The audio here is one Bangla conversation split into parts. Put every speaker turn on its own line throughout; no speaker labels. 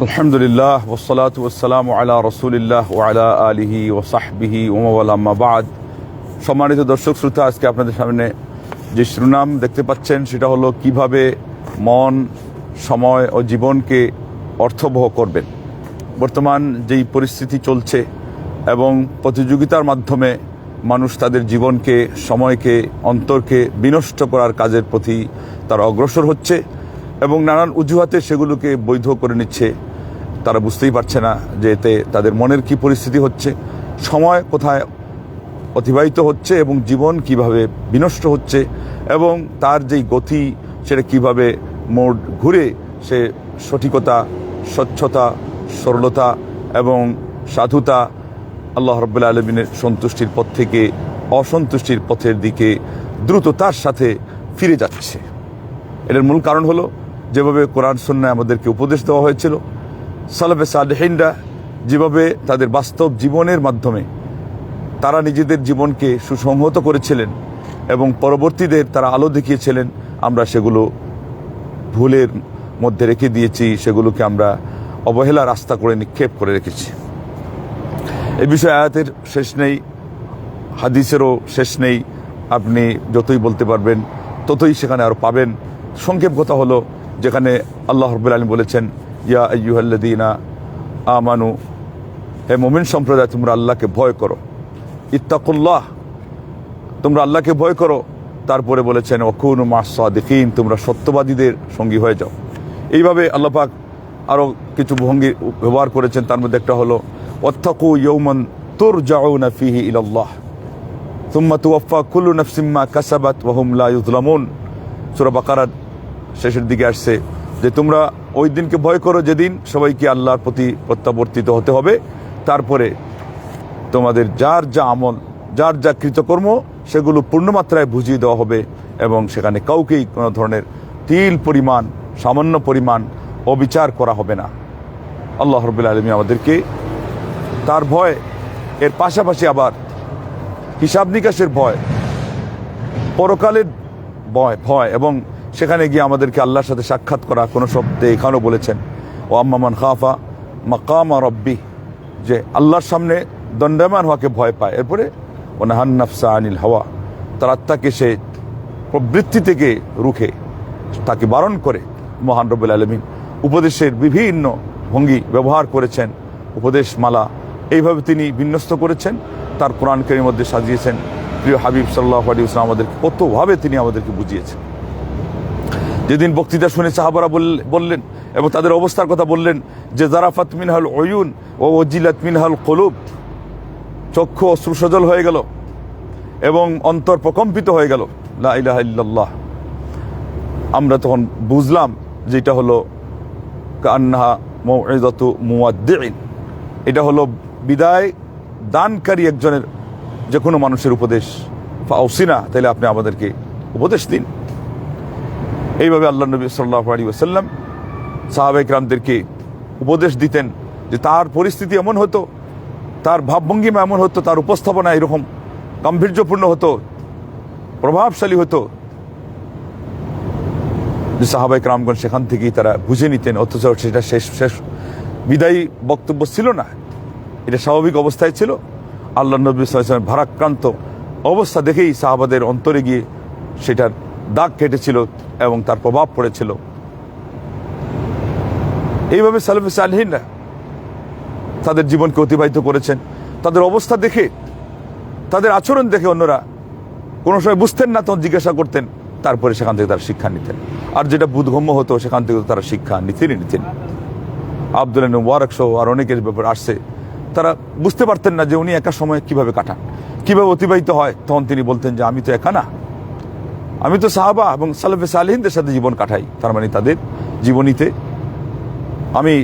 আলহামদুলিল্লাহ ওসলাত ওসালাম আলা রসুলিল্লাহ ওয়ালা আলিহি ওসাহবিহি ওমাবাদ সম্মানিত দর্শক শ্রোতা, আজকে আপনাদের সামনে যে শিরোনাম দেখতে পাচ্ছেন, সেটা হলো কীভাবে মন, সময় ও জীবনকে অর্থবহ করবেন। বর্তমান যেই পরিস্থিতি চলছে এবং প্রতিযোগিতার মাধ্যমে মানুষ তাদের জীবনকে, সময়কে, অন্তরকে বিনষ্ট করার কাজের প্রতি তারা অগ্রসর হচ্ছে এবং নানান অজুহাতে সেগুলোকে বৈধ করে নিচ্ছে। তারা বুঝতেই পারছে না যে এতে তাদের মনের কি পরিস্থিতি হচ্ছে, সময় কোথায় অতিবাহিত হচ্ছে এবং জীবন কীভাবে বিনষ্ট হচ্ছে এবং তার যেই গতি, সেটা কীভাবে মোড় ঘুরে সে সঠিকতা, স্বচ্ছতা, সরলতা এবং সাধুতা আল্লাহ রব্বুল্লা আলমিনের সন্তুষ্টির পথ থেকে অসন্তুষ্টির পথের দিকে দ্রুততার সাথে ফিরে যাচ্ছে। এটার মূল কারণ হলো যেভাবে কোরআন সন্ন্যায় আমাদেরকে উপদেশ দেওয়া হয়েছিল, সালাফে সালেহিনরা যেভাবে তাদের বাস্তব জীবনের মাধ্যমে তারা নিজেদের জীবনকে সুসংহত করেছিলেন এবং পরবর্তীদের তারা আলো দেখিয়েছিলেন, আমরা সেগুলো ভুলের মধ্যে রেখে দিয়েছি, সেগুলোকে আমরা অবহেলা রাস্তা করে নিক্ষেপ করে রেখেছি। এ বিষয়ে আয়াতের শেষ নেই, হাদিসেরও শেষ নেই, আপনি যতই বলতে পারবেন ততই সেখানে আরও পাবেন। সংক্ষেপ কথা হলো যেখানে আল্লাহ রব্বুল আলম বলেছেন, ইয়া আyyuhalladina আমানু, হে মোমিন সম্প্রদায়, তোমরা আল্লাহকে ভয় করো। ইত্তাকুল্লাহ, তোমরা আল্লাহকে ভয় করো। তারপরে বলেছেন অকুন মাসাদিকিন তোমরা সত্যবাদীদের সঙ্গী হয়ে যাও। এইভাবে আল্লাপাক আরও কিছু ভঙ্গি ব্যবহার করেছেন। তার মধ্যে একটা হলো অত্থাকু ইয়ৌমন তুর জাউনা ফিহি ইল্লাহ তুম্মা তুয়াফা কুল্লু নফসিম্মা কাসাবাত ওয়াহুম লা ইউজলামুন সূরা বাকারার শেষের দিকে আসছে যে তোমরা ওই দিনকে ভয় করো, যেদিন সবাইকে আল্লাহর প্রতি প্রত্যাবর্তিত হতে হবে। তারপরে তোমাদের যার যা আমল, যার যা কৃতকর্ম, সেগুলো পূর্ণমাত্রায় বুঝিয়ে দেওয়া হবে এবং সেখানে কাউকেই কোনো ধরনের তিল পরিমাণ, সামান্য পরিমাণ অবিচার করা হবে না। আল্লাহ রবুল্লা আলমী আমাদেরকে তার ভয়, এর পাশাপাশি আবার হিসাব নিকাশের ভয়, পরকালের ভয় ভয় এবং সেখানে গিয়ে আমাদেরকে আল্লাহর সাথে সাক্ষাৎ করা কোনো শব্দে এখানেও বলেছেন, ও আম্মামান খাফা মাকামা রব্বি যে আল্লাহর সামনে দণ্ডায়মান হওয়াকে ভয় পায়। এরপরে, ও নাহান্নাফসা আনিল হাওয়া তার আত্মাকে সে প্রবৃত্তি থেকে রুখে, তাকে বারণ করে, মহান রব্বুল আলমিন উপদেশের বিভিন্ন ভঙ্গি ব্যবহার করেছেন উপদেশ মালা এইভাবে তিনি বিন্যস্ত করেছেন, তার কোরআন কেরির মধ্যে সাজিয়েছেন। প্রিয় হাবিব সাল্লাহ আলী ইসলাম আমাদেরকে কতভাবে তিনি আমাদেরকে বুঝিয়েছেন। যেদিন বক্তৃতা শুনে সাহাবারা বললেন এবং তাদের অবস্থার কথা বললেন যে, জারাফাত মিনহাল অয়ুন ও ওজিলাত মিনহাল কলুব। চক্ষু অশ্রুসজল হয়ে গেল এবং অন্তর প্রকম্পিত হয়ে গেল। লা ইলাহা ইল্লাল্লাহ। আমরা তখন বুঝলাম যেটা হলো কান্না মৌদত মুয়াদ্দিন এটা হলো বিদায় দানকারী একজনের যে কোনো মানুষের উপদেশ। ফাউসিনা তাহলে আপনি আমাদেরকে উপদেশ দিন। এইভাবে আল্লাহ নবী সাল্লাহ আলী ওসাল্লাম সাহাবেক রামদেরকে উপদেশ দিতেন যে তার পরিস্থিতি এমন হতো, তার ভাবভঙ্গিমা এমন হতো, তার উপস্থাপনা এরকম গাম্ভীর্যপূর্ণ হতো, প্রভাবশালী হতো যে সাহাবাইক রামগঞ্জ সেখান থেকেই তারা বুঝে নিতেন, অথচ সেটা শেষ শেষ বিদায়ী বক্তব্য ছিল না। এটা স্বাভাবিক অবস্থায় ছিল। আল্লাহ নবী সাল্লামের ভারাক্রান্ত অবস্থা দেখেই সাহাবাদের অন্তরে গিয়ে সেটার দাগ কেটেছিল এবং তার প্রভাব পড়েছিল। এইভাবে সালফে সালহিনরা তাদের জীবনকে অতিবাহিত করেছেন। তাদের অবস্থা দেখে, তাদের আচরণ দেখে অন্যরা কোনো সময় বুঝতেন না, তখন জিজ্ঞাসা করতেন, তারপরে সেখান থেকে তারা শিক্ষা নিতেন। আর যেটা বুধগম্য হতো, সেখান থেকে তারা শিক্ষা নিতেনই নিতেন। আবদুল্লাহ মুবারক সহ আর অনেকের ব্যাপার আসছে। তারা বুঝতে পারতেন না যে উনি একা সময় কীভাবে কাটান, কীভাবে অতিবাহিত হয়। তখন তিনি বলতেন যে, আমি তো একা না। আমি তো সাহাবা এবং সালফে সালহিনদের সাথে জীবন কাটাই, তার মানে তাদের জীবনীতে আমি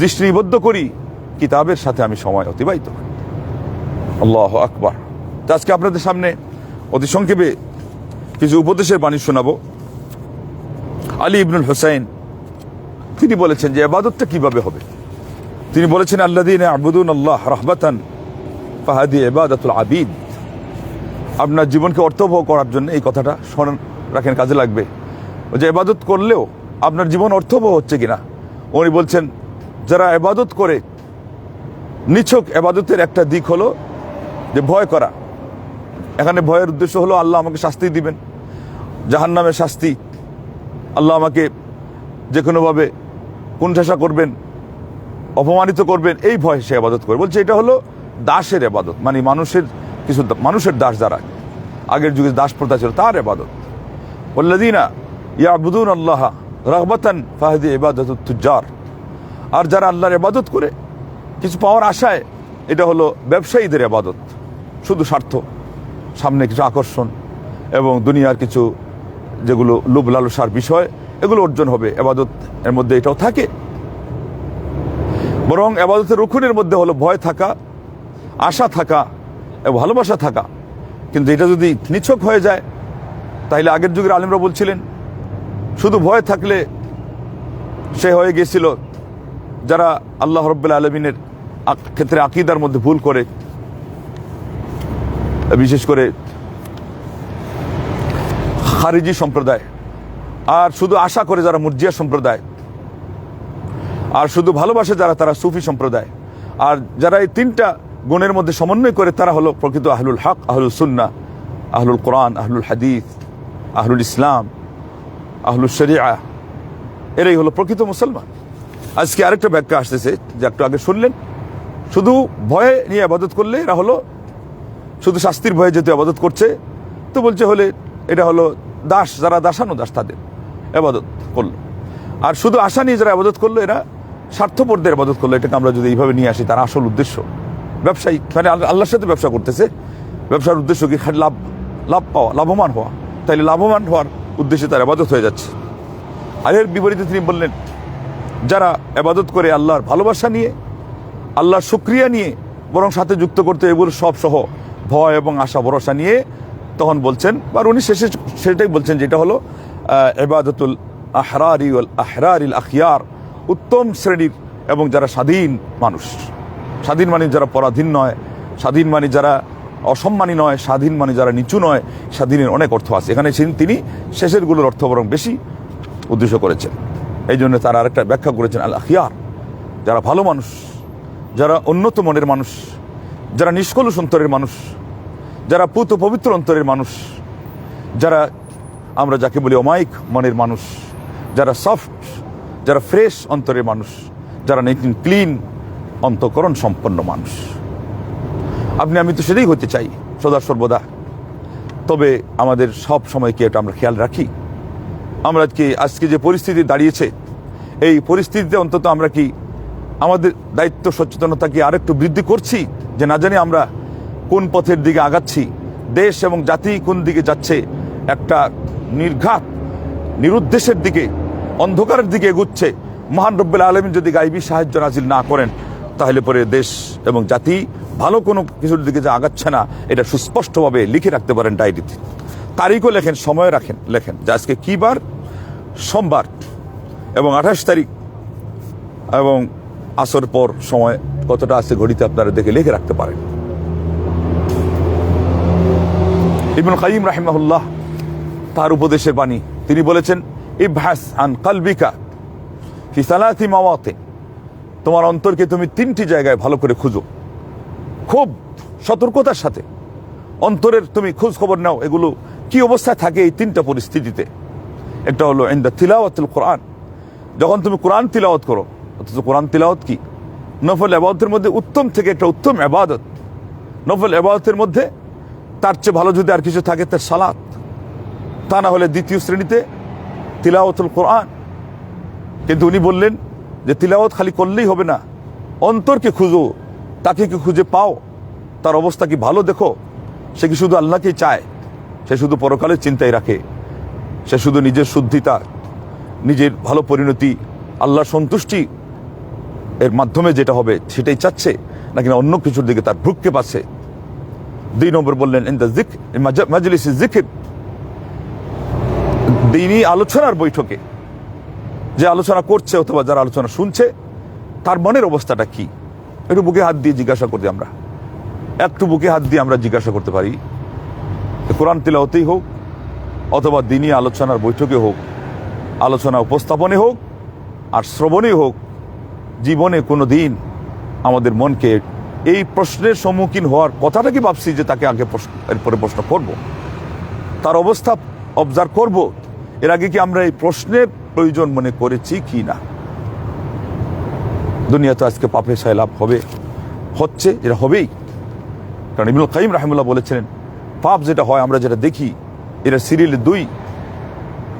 দৃষ্টি নিবদ্ধ করি, কিতাবের সাথে আমি সময় অতিবাহিত করি। আল্লাহ আকবার। তো আজকে আপনাদের সামনে অতি সংক্ষেপে কিছু উপদেশের বাণী শোনাবো। আলী ইবনুল হোসাইন, তিনি বলেছেন যে আবাদতটা কীভাবে হবে? তিনি বলেছেন আল্লাদিন আবুদুন আল্লাহ রহবাতান ফাহাদি এবাদতুল আবিদ। আপনার জীবনকে অর্থবহ করার জন্য এই কথাটা স্মরণ রাখেন, কাজে লাগবে। যে এবাদত করলেও আপনার জীবন অর্থবহ হচ্ছে কিনা? উনি বলছেন, যারা এবাদত করে, নিছক এবাদতের একটা দিক হলো যে ভয় করা। এখানে ভয়ের উদ্দেশ্য হলো আল্লাহ আমাকে শাস্তি দিবেন। জাহান জাহান্নামের শাস্তি। আল্লাহ আমাকে যে কোনোভাবে কুণ্ঠাসা করবেন, অপমানিত করবেন, এই ভয় সে আবাদত করে। বলছে, এটা হলো দাসের আবাদত মানে মানুষের কিছু মানুষের দাস যারা, আগের যুগে দাস প্রথা ছিল তার আবাদত ওল্লাদিনা ইয়াবুদুন আল্লাহ রহবতান ফাহদি ইবাদত তুজ্জার। আর যারা আল্লাহর এবাদত করে, কিছু পাওয়ার আশায়, এটা হলো ব্যবসায়ীদের আবাদত শুধু স্বার্থ, সামনে কিছু আকর্ষণ এবং দুনিয়ার কিছু যেগুলো লোভ লালসার বিষয়, এগুলো অর্জন হবে। এবাদত এর মধ্যে এটাও থাকে। বরং এবাদতের রুখুনের মধ্যে হলো ভয় থাকা, আশা থাকা ভালোবাসা থাকা। কিন্তু এটা যদি নিছক হয়ে যায় তাহলে আগের যুগের আলিমরা বলছিলেন, শুধু ভয় থাকলে সে হয়ে গিয়েছিল যারা আল্লাহ রব্বুল্লা আলমিনের ক্ষেত্রে আকিদার মধ্যে ভুল করে। বিশেষ করে খারিজি সম্প্রদায়। আর শুধু আশা করে যারা মুরজিয়া সম্প্রদায়। আর শুধু ভালোবাসে যারা তারা সুফি সম্প্রদায়। আর যারা এই তিনটা গুণের মধ্যে সমন্বয় করে তারা হলো প্রকৃত আহলুল হক, আহলুল সুন্না আহলুল কোরআন, আহলুল হাদিস, আহলুল ইসলাম, আহলুল শরিয়া। এরাই হলো প্রকৃত মুসলমান। আজকে আরেকটা ব্যাখ্যা আসতেছে যে একটু আগে শুনলেন। শুধু ভয়ে নিয়ে আবাদত করলে এরা হলো, শুধু শাস্তির ভয়ে যেহেতু আবাদত করছে, তো বলছে হলে এটা হলো দাস, যারা দাসানো দাস তাদের আবাদত করল। আর শুধু আশা নিয়ে যারা আবাদত করল, এরা স্বার্থপরদের আবাদত করল। এটাকে আমরা যদি এইভাবে নিয়ে আসি, তার আসল উদ্দেশ্য। ব্যবসায়ী মানে আল্লাহ- আল্লাহর সাথে ব্যবসা করতেছে। ব্যবসার উদ্দেশ্য কি? খালি লাভ লাভ পাওয়া, লাভবান হওয়া। তাইলে লাভবান হওয়ার উদ্দেশ্যে তার আবাদত হয়ে যাচ্ছে। আর এর বিপরীতে তিনি বললেন, যারা আবাদত করে আল্লাহর ভালোবাসা নিয়ে, আল্লাহর শুক্রিয়া নিয়ে, বরং সাথে যুক্ত করতে এগুলো সব সহ ভয় এবং আশা ভরসা নিয়ে তখন বলছেন, বা উনি শেষে সেটাই বলছেন, যেটা হলো এবাদতুল আহরারি আহরারিল আখিয়ার, উত্তম শ্রেণির এবং যারা স্বাধীন মানুষ। স্বাধীন মানে যারা পরাধীন নয়, স্বাধীন মানে যারা অসম্মানী নয়, স্বাধীন মানে যারা নিচু নয়, স্বাধীনের অনেক অর্থ আছে। এখানে তিনি- তিনি শেষেরগুলোর অর্থ বরং বেশি উদ্দেশ্য করেছেন। এই জন্য তারা আরেকটা ব্যাখ্যা করেছেন আল আখিয়ার যারা ভালো মানুষ, যারা উন্নত মনের মানুষ, যারা নিষ্কলুষ অন্তরের মানুষ, যারা পুত পবিত্র অন্তরের মানুষ, যারা আমরা যাকে বলি অমায়িক মনের মানুষ, যারা সফট যারা ফ্রেশ অন্তরের মানুষ, যারা ক্লিন অন্তকরণ সম্পন্ন মানুষ। আপনি, আমি তো সেটাই হতে চাই, সদা সর্বদা। তবে আমাদের সব সময় কি এটা আমরা খেয়াল রাখি? আমরা কি আজকে যে পরিস্থিতি দাঁড়িয়েছে, এই পরিস্থিতিতে অন্তত আমরা কি আমাদের দায়িত্ব, সচেতনতা কি আরেকটু বৃদ্ধি করছি? যে না জানি আমরা কোন পথের দিকে আগাচ্ছি। দেশ এবং জাতি কোন দিকে যাচ্ছে? একটা নির্ঘাত, নিরুদ্দেশের দিকে, অন্ধকারের দিকে এগুচ্ছে। মহান রব্বুল আলমিন যদি গাইবী সাহায্য নাজিল না করেন তাহলে পরে দেশ এবং জাতি ভালো কোনো কিছুর দিকে যে আগাচ্ছে না, এটা সুস্পষ্টভাবে লিখে রাখতে পারেন ডায়েরিতে। তারিখও লেখেন, সময় রাখেন, লেখেন। যে আজকে কী বার? সোমবার। এবং আঠাশ তারিখ এবং আসর পর সময় কতটা আছে ঘড়িতে আপনারা দেখে লিখে রাখতে পারেন। ইবনুল কাইম রাহিমাহুল্লাহ, তার উপদেশের বাণী, তিনি বলেছেন, ইবহাস আন কালবিকা ফি সালাতি মাওয়াতে তোমার অন্তরকে তুমি তিনটি জায়গায় ভালো করে খুঁজো। খুব সতর্কতার সাথে। অন্তরের তুমি খোঁজ খবর নাও, এগুলো কি অবস্থায় থাকে এই তিনটা পরিস্থিতিতে। একটা হলো ইন দ্য তিলাওয়াতুল কোরআন। যখন তুমি কোরআন তিলাওয়াত করো, অথচ কোরআন তিলাওয়াত কি? নফল আবাদতের মধ্যে উত্তম থেকে একটা উত্তম আবাদত। নফল আবাদতের মধ্যে তার চেয়ে ভালো যদি আর কিছু থাকে, তার সালাত। তা না হলে দ্বিতীয় শ্রেণীতে তিলাওয়াতুল কোরআন। কিন্তু উনি বললেন যে তিলাওয়াত খালি করলেই হবে না। অন্তরকে খুঁজো, তাকে কি খুঁজে পাও? তার অবস্থা কি ভালো দেখো? সে কি শুধু আল্লাহকেই চায়? সে শুধু পরকালের চিন্তায় রাখে। সে শুধু নিজের শুদ্ধিতা নিজের ভালো পরিণতি, আল্লাহর সন্তুষ্টি এর মাধ্যমে যেটা হবে সেটাই চাচ্ছে, নাকি না অন্য কিছুর দিকে তার ভ্রুক্ষেপ আছে? দুই নম্বর বললেন ইন দ্য জিক মাজলিস জিকির। দিনই আলোচনার বৈঠকে। যে আলোচনা করছে অথবা যারা আলোচনা শুনছে, তার মনের অবস্থাটা কি? একটু বুকে হাত দিয়ে জিজ্ঞাসা করি আমরা। একটু বুকে হাত দিয়ে আমরা জিজ্ঞাসা করতে পারি। কোরআন তিলাওতেই হোক, অথবা দিনই আলোচনার বৈঠকে হোক, আলোচনা উপস্থাপনে হোক, আর শ্রবণে হোক, জীবনে কোনো দিন আমাদের মনকে এই প্রশ্নের সম্মুখীন হওয়ার কথাটা কি ভাবছি যে তাকে আগে প্রশ্ন, এরপরে প্রশ্ন করব? তার অবস্থা অবজার্ভ করব এর আগে কি আমরা এই প্রশ্নের প্রয়োজন মনে করেছি কি না? দুনিয়া তো আজকে পাপে সয়লাভ হবে, হচ্ছে এটা হবেই। কারণ ইবনুল কাইম রাহিমুল্লাহ বলেছিলেন, পাপ যেটা হয় আমরা যেটা দেখি এটা সিরিয়ালে দুই,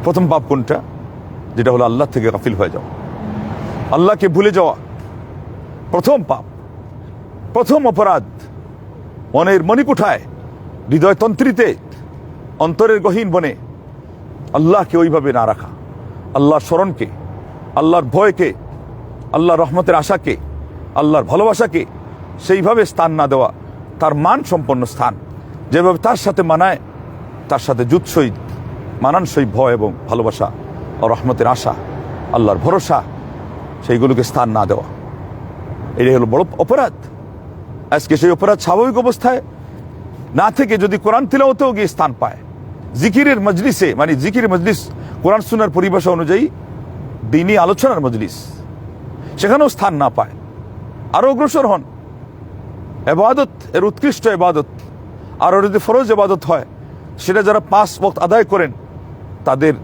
প্রথম পাপ কোনটা? যেটা হলো আল্লাহ থেকে গাফিল হয়ে যাওয়া। আল্লাহকে ভুলে যাওয়া, প্রথম পাপ। প্রথম অপরাধ, মনের মণিকুঠায়, হৃদয়তন্ত্রীতে, অন্তরের গহীন বনে আল্লাহকে ওইভাবে না রাখা। আল্লাহর স্মরণকে, আল্লাহর ভয়কে, আল্লাহর রহমতের আশাকে, আল্লাহর ভালোবাসাকে সেইভাবে স্থান না দেওয়া তার মান সম্পন্ন স্থান। যেভাবে তার সাথে মানায়, তার সাথে জুৎসই মানানসই ভয় এবং ভালোবাসা ও রহমতের আশা, আল্লাহর ভরসা, সেইগুলোকে স্থান না দেওয়া। এটাই হলো বড় অপরাধ। আজকে সেই অপরাধ স্বাভাবিক অবস্থায় না থেকে যদি কোরআন তিলাওতেও গিয়ে স্থান পায় জিকিরের মজলিসে মানে জিকির মজলিস, কোরআন সুনার পরিভাষা অনুযায়ী দিনই আলোচনার মজলিস। সেখানেও স্থান না পায়। আরও অগ্রসর হন। এবাদত, এর উৎকৃষ্ট এবাদত, আর যদি ফরজ এবাদত হয়, সেটা যারা পাঁচ বক্ত আদায় করেন, তাদের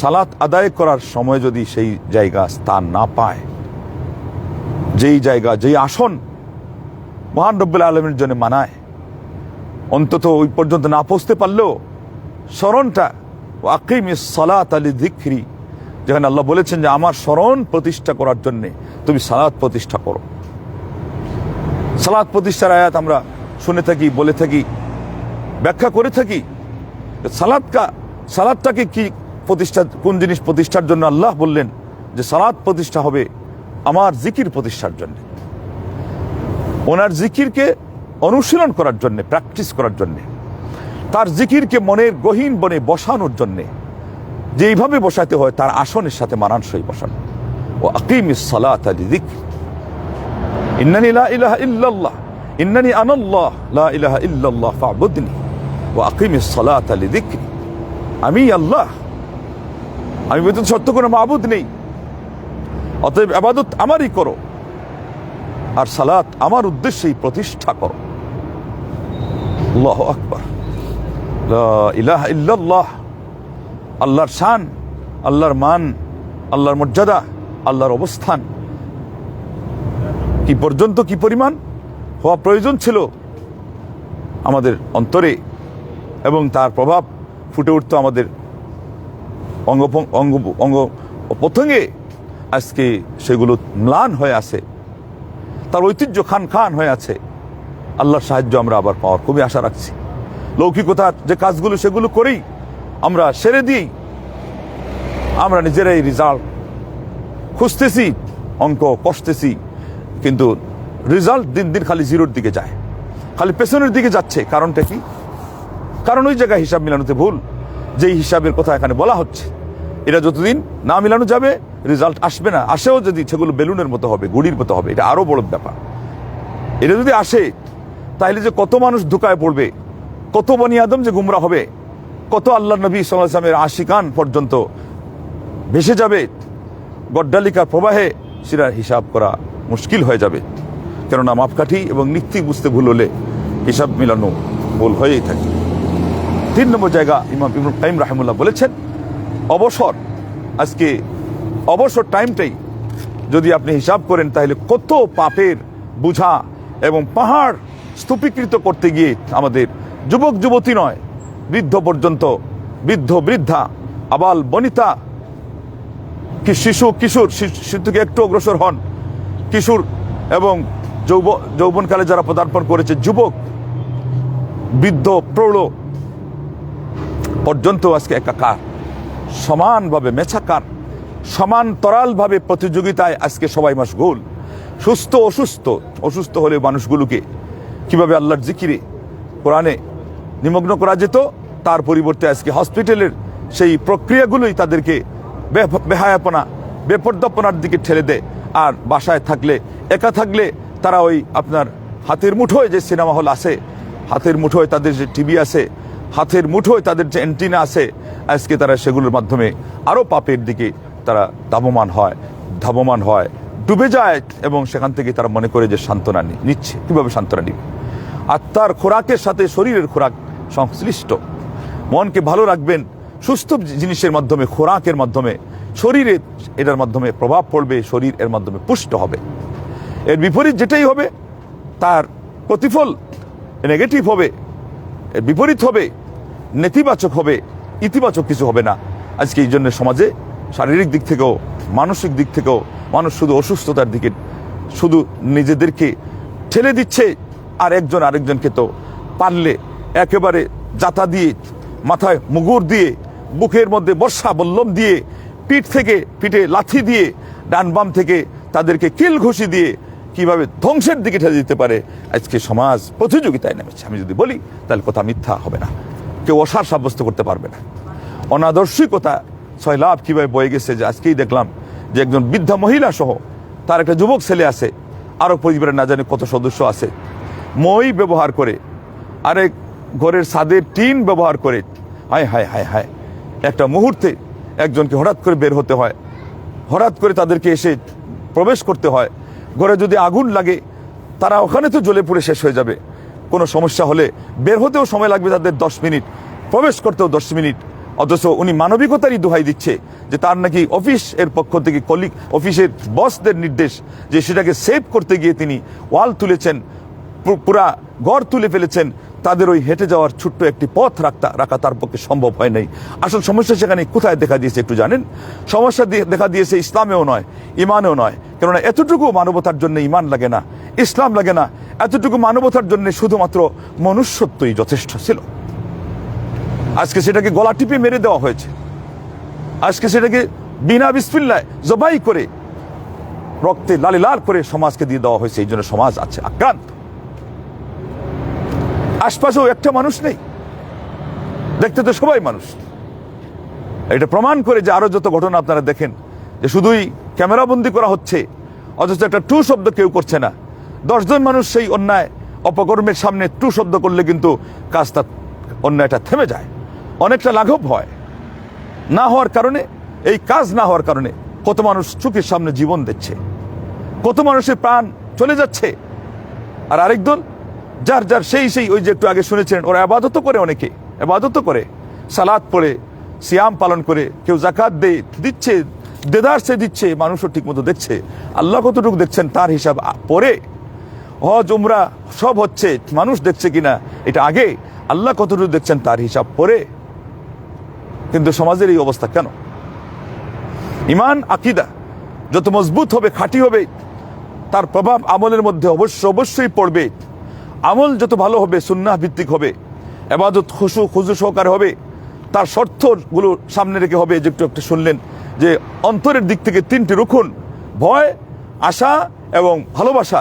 সালাত আদায় করার সময় যদি সেই জায়গা স্থান না পায়, যেই জায়গা, যেই আসন মহান রব্বুল আলমের জন্য মানায়, অন্তত ওই পর্যন্ত না পৌঁছতে পারলেও স্মরণটা আকিম সালাত আলী ধিক্রি যেখানে আল্লাহ বলেছেন যে, আমার স্মরণ প্রতিষ্ঠা করার জন্যে তুমি সালাত প্রতিষ্ঠা করো। সালাত প্রতিষ্ঠার আয়াত আমরা শুনে থাকি, বলে থাকি, ব্যাখ্যা করে থাকি সালাদকা সালাদটাকে কি প্রতিষ্ঠা, কোন জিনিস প্রতিষ্ঠার জন্য আল্লাহ বললেন যে সালাদ প্রতিষ্ঠা হবে আমার জিকির প্রতিষ্ঠার জন্য। ওনার জিকিরকে অনুশীলন করার জন্যে, প্র্যাকটিস করার জন্য। তার জিকিরকে মনের গহীন বনে বসানোর জন্য। যেইভাবে বসাতে হয়, তার আসনের সাথে মানানসই বসানো। ও আকিম সালাত দিক ইন্নানি লা ইলাহা লা ইলাহা ইল্লাল্লাহ ফাবুদনি। ও আকিম সালাত আলী আমি আল্লাহ। আমি ব্যতীত সত্য কোনো মাবুদ নেই। অতএব আবাদত আমারই করো। আর সালাত আমার উদ্দেশ্যেই প্রতিষ্ঠা করো। আল্লাহ আকবর। ইলাহ ইল্লাল্লাহ। আল্লাহর শান, আল্লাহর মান, আল্লাহর মর্যাদা, আল্লাহর অবস্থান। কি পর্যন্ত কি পরিমাণ? হওয়া প্রয়োজন ছিল আমাদের অন্তরে এবং তার প্রভাব ফুটে উঠত আমাদের অঙ্গ অঙ্গ অঙ্গ প্রথঙ্গে আজকে সেগুলো ম্লান হয়ে আছে। তার ঐতিহ্য খান খান হয়ে আছে। আল্লাহর সাহায্য আমরা আবার পাওয়ার খুবই আশা রাখছি। লৌকিকতার যে কাজগুলো সেগুলো করেই আমরা সেরে দিই। আমরা নিজেরাই রেজাল্ট খুঁজতেছি, অঙ্ক কষতেছি, কিন্তু রেজাল্ট দিন দিন খালি জিরোর দিকে যায়। খালি পেছনের দিকে যাচ্ছে, কারণটা কি? কারণ ওই জায়গায় হিসাব মিলানোতে ভুল। যেই হিসাবের কথা এখানে বলা হচ্ছে, এটা যতদিন না মিলানো যাবে, রেজাল্ট আসবে না। আসেও যদি সেগুলো বেলুনের মতো হবে, গুড়ির মতো হবে, এটা আরও বড় ব্যাপার। এটা যদি আসে তাহলে যে কত মানুষ ধোকায় পড়বে কত বনি আদম যে গুমরা হবে? কত আল্লাহ নবী সাল্লামের আশিকান পর্যন্ত ভেসে যাবে? গড্ডালিকার প্রবাহে সেটার হিসাব করা মুশকিল হয়ে যাবে। কেননা মাপকাঠি এবং নীতি বুঝতে ভুল হলে হিসাব মিলানো ভুল হয়েই থাকে। তিন নম্বর জায়গা ইমাম ইমরুল কাইম রাহেমুল্লাহ বলেছেন, অবসর। আজকে অবসর টাইমটাই যদি আপনি হিসাব করেন, তাহলে কত পাপের বুঝা এবং পাহাড় স্তূপীকৃত করতে গিয়ে আমাদের যুবক যুবতী নয়, বৃদ্ধ পর্যন্ত, বৃদ্ধ বৃদ্ধা, আবাল বনিতা। কি শিশু, কিশোর শিশু থেকে একটু অগ্রসর হন। কিশোর এবং যৌব, যৌবনকালে যারা পদার্পণ করেছে, যুবক, বৃদ্ধ, প্রৌঢ় পর্যন্ত আজকে একাকার, সমানভাবে মেছাকার সমান্তরালভাবে প্রতিযোগিতায় আজকে সবাই মশগুল। সুস্থ, অসুস্থ অসুস্থ হলে মানুষগুলোকে কীভাবে আল্লাহর জিকিরে, কোরআনে নিমগ্ন করা যেত। তার পরিবর্তে আজকে হসপিটালের সেই প্রক্রিয়াগুলোই তাদেরকে বেহায়াপনা, বেপর্দাপনার দিকে ঠেলে দেয়। আর বাসায় থাকলে, একা থাকলে তারা ওই আপনার হাতের মুঠোয় যে সিনেমা হল আছে, হাতের মুঠোয় তাদের যে টিভি আছে, হাতের মুঠোয় তাদের যে অ্যান্টিনা আছে, আজকে তারা সেগুলোর মাধ্যমে আরও পাপের দিকে তারা ধাবমান হয় ধাবমান হয়, ডুবে যায় এবং সেখান থেকে তারা মনে করে যে সান্ত্বনা নিচ্ছে। কীভাবে সান্ত্বনা নিবে? আত্মার খোরাকের সাথে শরীরের খোরাক সংশ্লিষ্ট। মনকে ভালো রাখবেন, সুস্থ জিনিসের মাধ্যমে, খোরাকের মাধ্যমে, শরীরে এটার মাধ্যমে প্রভাব পড়বে শরীর এর মাধ্যমে পুষ্ট হবে। এর বিপরীত যেটাই হবে, তার প্রতিফল নেগেটিভ হবে বিপরীত হবে, নেতিবাচক হবে, ইতিবাচক কিছু হবে না। আজকে এই জন্য সমাজে শারীরিক দিক থেকেও, মানসিক দিক থেকেও, মানুষ শুধু অসুস্থতার দিকে, শুধু নিজেদেরকে ঠেলে দিচ্ছে, আর একজন আরেকজনকে তো পারলে একেবারে জাতা দিয়ে, মাথায় মুগুর দিয়ে, বুকের মধ্যে বর্ষা বল্লম দিয়ে, পিঠ থেকে পিঠে লাথি দিয়ে, ডান বাম থেকে তাদেরকে কিল ঘুষি দিয়ে কীভাবে ধ্বংসের দিকে ঠেলে দিতে পারে, আজকে সমাজ প্রতিযোগিতায় নেমেছে। আমি যদি বলি, তাহলে কথা মিথ্যা হবে না। কেউ অসার সাব্যস্ত করতে পারবে না। অনাদর্শিকতা লাভ কীভাবে বয়ে গেছে, যে আজকেই দেখলাম যে একজন বৃদ্ধা মহিলা সহ তার একটা যুবক ছেলে আছে আরও পরিবারে না জানি কত সদস্য আছে। মই ব্যবহার করে আরেক ঘরের ছাদের টিন ব্যবহার করে, হায় হায় হায় হায়, একটা মুহূর্তে একজনকে হঠাৎ করে বের হতে হয়। হঠাৎ করে তাদেরকে এসে প্রবেশ করতে হয়। ঘরে যদি আগুন লাগে, তারা ওখানে তো জ্বলে পুড়ে শেষ হয়ে যাবে। কোনো সমস্যা হলে বের হতেও সময় লাগবে তাদের দশ মিনিট, প্রবেশ করতেও দশ মিনিট। অথচ উনি মানবিকতারই দোহাই দিচ্ছে যে তার নাকি অফিস এর পক্ষ থেকে কলিগ, অফিসের বসদের নির্দেশ যে সেটাকে সেভ করতে গিয়ে তিনি ওয়াল তুলেছেন পুরা ঘর তুলে ফেলেছেন। তাদের ওই হেঁটে যাওয়ার ছোট্ট একটি পথ রাখতা রাখা তার পক্ষে সম্ভব হয় নাই। আসল সমস্যা সেখানে কোথায় দেখা দিয়েছে একটু জানেন? সমস্যা দেখা দিয়েছে ইসলামেও নয় ইমানেও নয়। কেননা এতটুকু মানবতার জন্য ইমান লাগে না, ইসলাম লাগে না। এতটুকু মানবতার জন্য শুধুমাত্র মনুষ্যত্বই যথেষ্ট ছিল। আজকে সেটাকে গলা টিপে মেরে দেওয়া হয়েছে। আজকে সেটাকে বিনা বিসপিল্লায় জবাই করে, রক্তে লালে লাল করে সমাজকে দিয়ে দেওয়া হয়েছে। এই জন্য সমাজ আছে আক্রান্ত। আশপাশেও একটা মানুষ নেই। দেখতে তো সবাই মানুষ। এটা প্রমাণ করে যে আরও যত ঘটনা আপনারা দেখেন, যে শুধুই ক্যামেরাবন্দি করা হচ্ছে, অথচ একটা টু শব্দ কেউ করছে না। দশজন মানুষ সেই অন্যায়, অপকর্মের সামনে টু শব্দ করলে কিন্তু কাজটা অন্যায়টা থেমে যায়। অনেকটা লাঘব হয়। না হওয়ার কারণে, এই কাজ না হওয়ার কারণে কত মানুষ চোখের সামনে জীবন দিচ্ছে। কত মানুষের প্রাণ চলে যাচ্ছে। আর আরেক দল যার যার সেই সেই, ওই যে একটু আগে শুনেছেন ওরা আবাদত করে অনেকে আবাদত করে। সালাদ পড়ে, সিয়াম পালন করে, কেউ জাকাত দেয়, দিচ্ছে, দেদার সে দিচ্ছে, মানুষও ঠিক মতো দেখছে। আল্লাহ কতটুকু দেখছেন তার হিসাব পরে হজ, উমরা সব হচ্ছে, মানুষ দেখছে কিনা, এটা আগে। আল্লাহ কতটুকু দেখছেন তার হিসাব পরে কিন্তু সমাজের এই অবস্থা কেন? ইমান, আকিদা, যত মজবুত হবে, খাঁটি হবে, তার প্রভাব আমলের মধ্যে অবশ্য, অবশ্যই পড়বে। আমল যত ভালো হবে, সুন্নাহ ভিত্তিক হবে, এবাদত খুশু, খুজু সহকারে হবে, তার শর্তগুলো সামনে রেখে হবে। যে একটু একটা শুনলেন যে অন্তরের দিক থেকে তিনটি রুখুন ভয়, আশা এবং ভালোবাসা।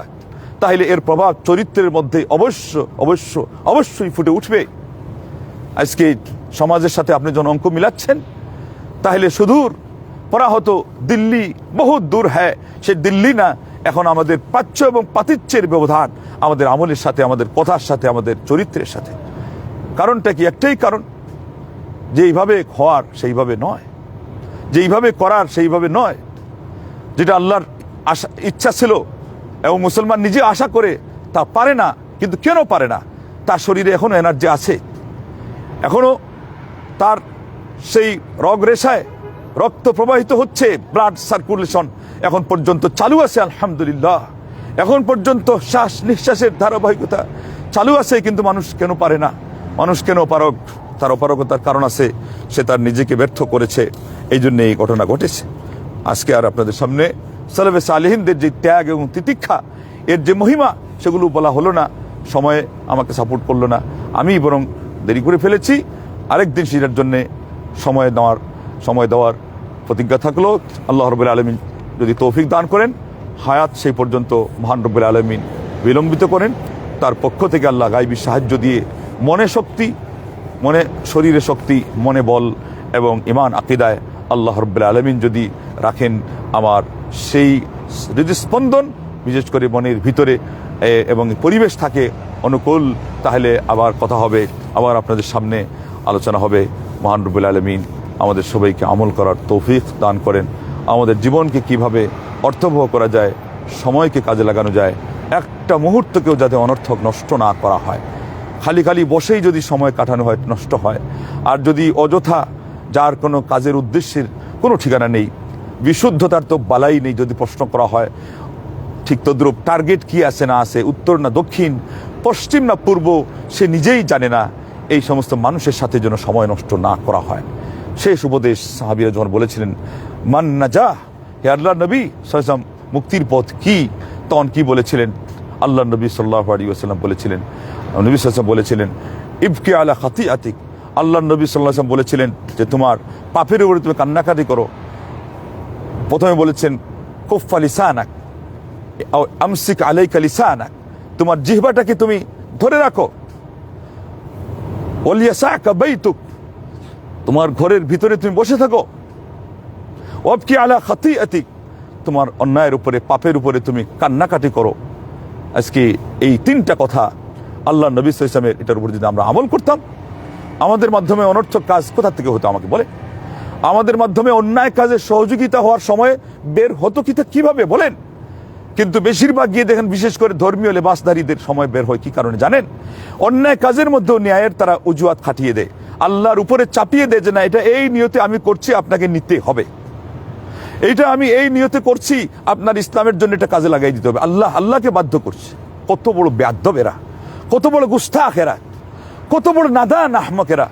তাহলে এর প্রভাব চরিত্রের মধ্যে অবশ্য অবশ্য, অবশ্যই ফুটে উঠবে। আজকে সমাজের সাথে আপনি যখন অঙ্ক মিলাচ্ছেন, তাহলে সুদূর, পরাহত দিল্লি বহু দূর হ্যাঁ সে দিল্লি না এখন আমাদের প্রাচ্য এবং পাতিচ্যের ব্যবধান আমাদের আমলের সাথে, আমাদের কথার সাথে, আমাদের চরিত্রের সাথে। কারণটা কি? একটাই কারণ যেইভাবে হওয়ার সেইভাবে নয়। যে এইভাবে করার সেইভাবে নয়। যেটা আল্লাহর আশা, ইচ্ছা ছিল এবং মুসলমান নিজে আশা করে তা পারে না, কিন্তু কেন পারে না? তার শরীরে এখনও এনার্জি আছে। এখনও তার সেই রগ রেশায় রক্ত প্রবাহিত হচ্ছে ব্লাড সার্কুলেশন এখন পর্যন্ত চালু আছে, আলহামদুলিল্লাহ। এখন পর্যন্ত শ্বাস নিঃশ্বাসের ধারাবাহিকতা চালু আছে, কিন্তু মানুষ কেন পারে না? মানুষ কেন অপারক তার অপারগতার কারণ আছে, সে তার নিজেকে ব্যর্থ করেছে এই জন্য এই ঘটনা ঘটেছে। আজকে আর আপনাদের সামনে সালেবে সালেহিনদের যে ত্যাগ এবং তিতিক্ষা, এর যে মহিমা, সেগুলো বলা হলো না, সময়ে আমাকে সাপোর্ট করল না। আমি বরং দেরি করে ফেলেছি, আরেকদিন সেটার জন্যে সময় দেওয়ার সময় দেওয়ার প্রতিজ্ঞা থাকল। আল্লাহ রবুল আলমিন যদি তৌফিক দান করেন, হায়াত সেই পর্যন্ত মহান রব্বুল আলমিন বিলম্বিত করেন। তার পক্ষ থেকে আল্লাহ গাইবী সাহায্য দিয়ে মনে শক্তি, মনে শরীরে শক্তি, মনে বল এবং ইমান আকিদায় আল্লাহ রব্বুল আলমিন যদি রাখেন আমার সেই হৃদস্পন্দন, বিশেষ করে মনের ভিতরে এবং পরিবেশ থাকে অনুকূল, তাহলে আবার কথা হবে, আবার আপনাদের সামনে আলোচনা হবে। মহান রব্বুল আলমিন আমাদের সবাইকে আমল করার তৌফিক দান করেন। আমাদের জীবনকে কীভাবে অর্থবহ করা যায়, সময়কে কাজে লাগানো যায়, একটা মুহূর্তকেও যাতে অনর্থক নষ্ট না করা হয়। খালি খালি বসেই যদি সময় কাটানো হয়, নষ্ট হয়। আর যদি অযথা যার কোনো কাজের উদ্দেশ্যের কোনো ঠিকানা নেই, বিশুদ্ধতার তো বালাই নেই যদি প্রশ্ন করা হয়, ঠিক তদ্রুপ টার্গেট কি আছে না আছে, উত্তর না দক্ষিণ, পশ্চিম না পূর্ব, সে নিজেই জানে না। এই সমস্ত মানুষের সাথে যেন সময় নষ্ট না করা হয়। শেষ উপদেশ সাহাবিরা যখন বলেছিলেন, মান যা হে আল্লাহ নবী সাল্লাম মুক্তির পথ কি? তখন কি বলেছিলেন? আল্লাহ নবী সাল্লাহ আলী আসাল্লাম বলেছিলেন, নবী সাল্লাম বলেছিলেন, ইবকে আলা খাতি আতিক আল্লাহ নবী সাল্লাহ বলেছিলেন যে, তোমার পাপের উপরে তুমি কান্নাকাটি করো। প্রথমে বলেছেন কুফা লিসানাক, আও আমসিক আলাইকা লিসানাক, তোমার জিহবাটাকে তুমি ধরে রাখো। বলিয়া ওলিয়াসাকা বাইতুক তোমার ঘরের ভিতরে তুমি বসে থাকো। ওয়াবকি আলা খাতিআতিক। তোমার অন্যায়ের উপরে, পাপের উপরে তুমি কান্নাকাটি করো। আজকে এই তিনটা কথা আল্লাহ নবী ইসলামের এটার উপর যদি আমরা আমল করতাম, আমাদের মাধ্যমে অনর্থক কাজ কোথা থেকে হতো আমাকে বলে? আমাদের মাধ্যমে অন্যায় কাজে সহযোগিতা হওয়ার সময় বের হতো কি তা কীভাবে বলেন? কিন্তু বেশিরভাগ গিয়ে দেখেন, বিশেষ করে ধর্মীয় লেবাসধারীদের সময় বের হয় কি কারণে জানেন? অন্যায় কাজের মধ্যেও ন্যায়ের তারা অজুহাত খাটিয়ে দেয়। আল্লাহর উপরে চাপিয়ে দেয় যে না, এটা এই নিয়তে আমি করছি, আপনাকে নিতে হবে। এইটা আমি এই নিয়তে করছি, আপনার ইসলামের জন্য এটা কাজে লাগাই দিতে হবে। আল্লাহ আল্লাহকে বাধ্য করছে। কত বড় ব্যাধবেরা কত বড় গুস্তাখেরা কত বড় নাদান আহমকেরা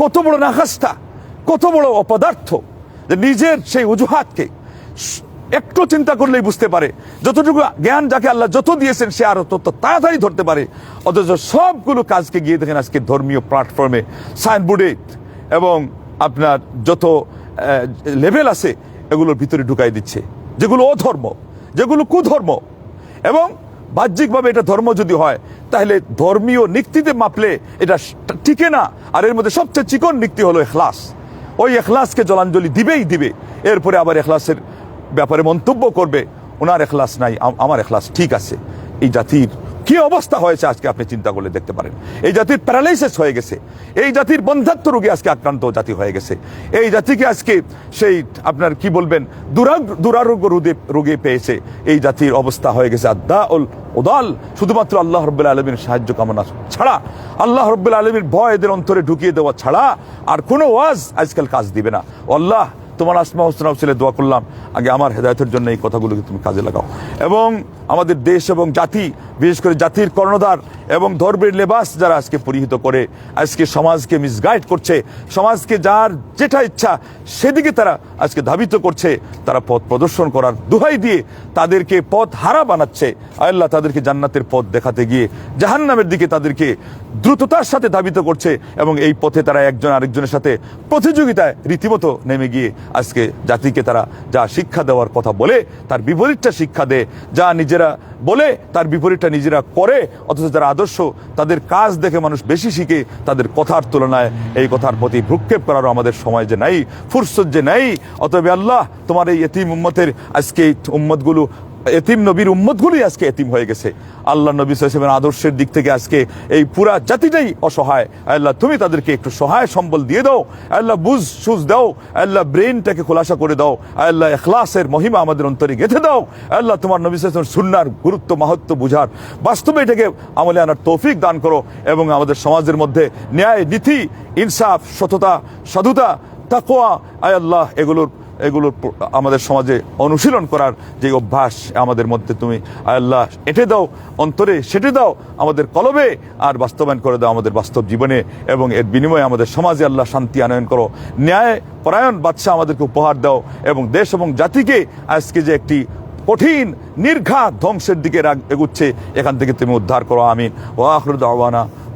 কত বড় নাখাস্তা। কত বড় অপদার্থ। যে নিজের সেই অজুহাতকে একটু চিন্তা করলেই বুঝতে পারে। যতটুকু জ্ঞান যাকে আল্লাহ যত দিয়েছেন, সে আরও তত তাড়াতাড়ি ধরতে পারে। অথচ সবগুলো কাজকে গিয়ে দেখেন আজকে ধর্মীয় প্ল্যাটফর্মে সাইনবোর্ডে এবং আপনার যত লেভেল আছে, এগুলোর ভিতরে ঢুকাই দিচ্ছে। যেগুলো অধর্ম, যেগুলো কুধর্ম এবং বাহ্যিকভাবে এটা ধর্ম যদি হয়, তাহলে ধর্মীয় নিক্তিতে মাপলে এটা টিকে না। আর এর মধ্যে সবচেয়ে চিকন নিক্তি হলো এখলাস। ওই এখলাসকে জলাঞ্জলি দিবেই দিবে। এরপরে আবার এখলাসের ব্যাপারে মন্তব্য করবে, ওনার এখলাস নাই আমার এখলাস ঠিক আছে। এই জাতির কি অবস্থা হয়েছে আজকে আপনি চিন্তা করলে দেখতে পারেন। এই জাতির প্যারালাইসিস হয়ে গেছে। এই জাতির বন্ধাত্ম রোগে আজকে আক্রান্ত জাতি হয়ে গেছে। এই জাতিকে আজকে সেই আপনার কি বলবেন দুরাগ- দুরারোগ্য রোগে রোগে পেয়েছে। এই জাতির অবস্থা হয়ে গেছে আদা উল উদাল। শুধুমাত্র আল্লাহ রব্বুল আলমীর সাহায্য কামনা ছাড়া, আল্লাহ রব্বুল আলমীর ভয় এদের অন্তরে ঢুকিয়ে দেওয়া ছাড়া আর কোনো ওয়াজ আজকাল কাজ দিবে না। আল্লাহ তোমার আসমা হোসেন ছেলে, দোয়া করলাম। আগে আমার হেদায়তের জন্য এই কথাগুলোকে তুমি কাজে লাগাও। এবং আমাদের দেশ এবং জাতি, বিশেষ করে জাতির কর্ণধার এবং ধর্মের লেবাস যারা আজকে পরিহিত করে, আজকে সমাজকে মিসগাইড করছে, সমাজকে যার যেটা ইচ্ছা সেদিকে তারা আজকে ধাবিত করছে, তারা পথ প্রদর্শন করার দুহাই দিয়ে তাদেরকে পথ হারা বানাচ্ছে। আল্লাহ তাদেরকে জান্নাতের পথ দেখাতে গিয়ে জাহান্নামের দিকে তাদেরকে দ্রুততার সাথে ধাবিত করছে এবং এই পথে তারা একজন আরেকজনের সাথে প্রতিযোগিতায় রীতিমতো নেমে গিয়ে আজকে জাতিকে তারা যা শিক্ষা দেওয়ার কথা বলে, তার বিপরীতটা শিক্ষা দেয় যা নিজেরা বলে, তার বিপরীতটা নিজেরা করে, অথচ যারা আদর্শ, তাদের কাজ দেখে মানুষ বেশি শিখে তাদের কথার তুলনায়। এই কথার প্রতি ভ্রুক্ষেপ করারও আমাদের সময় যে নাই, ফুরসত যে নাই, অতএব আল্লাহ তোমার এই এতিম উম্মতের আজকে এই উম্মতগুলো এতিম নবীর উম্মতগুলোই আজকে এতিম হয়ে গেছে। আল্লাহ নবী সাহেবের আদর্শের দিক থেকে আজকে এই পুরা জাতিটাই অসহায়। আল্লাহ, তুমি তাদেরকে একটু সহায় সম্বল দিয়ে দাও। আল্লাহ, বুঝ সুজ দাও। আল্লাহ, ব্রেনটাকে খোলাসা করে দাও। আল্লাহ, এখলাসের মহিমা আমাদের অন্তরে গেঁথে দাও। আল্লাহ, তোমার নবী সাহেবের সুন্নার গুরুত্ব, মাহাত্ম বুঝার বাস্তবে এটাকে আমলে আনার তৌফিক দান করো এবং আমাদের সমাজের মধ্যে ন্যায়, নীতি, ইনসাফ, সততা, সাধুতা তাকোয়া আয় আল্লাহ, এগুলোর এগুলোর আমাদের সমাজে অনুশীলন করার যে অভ্যাস আমাদের মধ্যে তুমি, আল্লাহ এঁটে দাও, অন্তরে সেটে দাও আমাদের কলবে আর বাস্তবায়ন করে দাও আমাদের বাস্তব জীবনে এবং এর বিনিময়ে আমাদের সমাজে আল্লাহ শান্তি আনয়ন করো। ন্যায় পরায়ণ বাদশাহ আমাদেরকে উপহার দাও এবং দেশ এবং জাতিকে আজকে যে একটি কঠিন, নির্ঘাত ধ্বংসের দিকে এগুচ্ছে, এখান থেকে তুমি উদ্ধার করো, আমিন। ওয়াহরুদ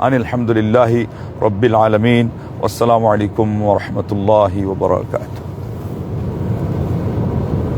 আনিল আলহামদুলিল্লাহি রব্বিল আলমিন। আসসালামু আলাইকুম ওরহমতুল্লাহি ওবরাকাতুহ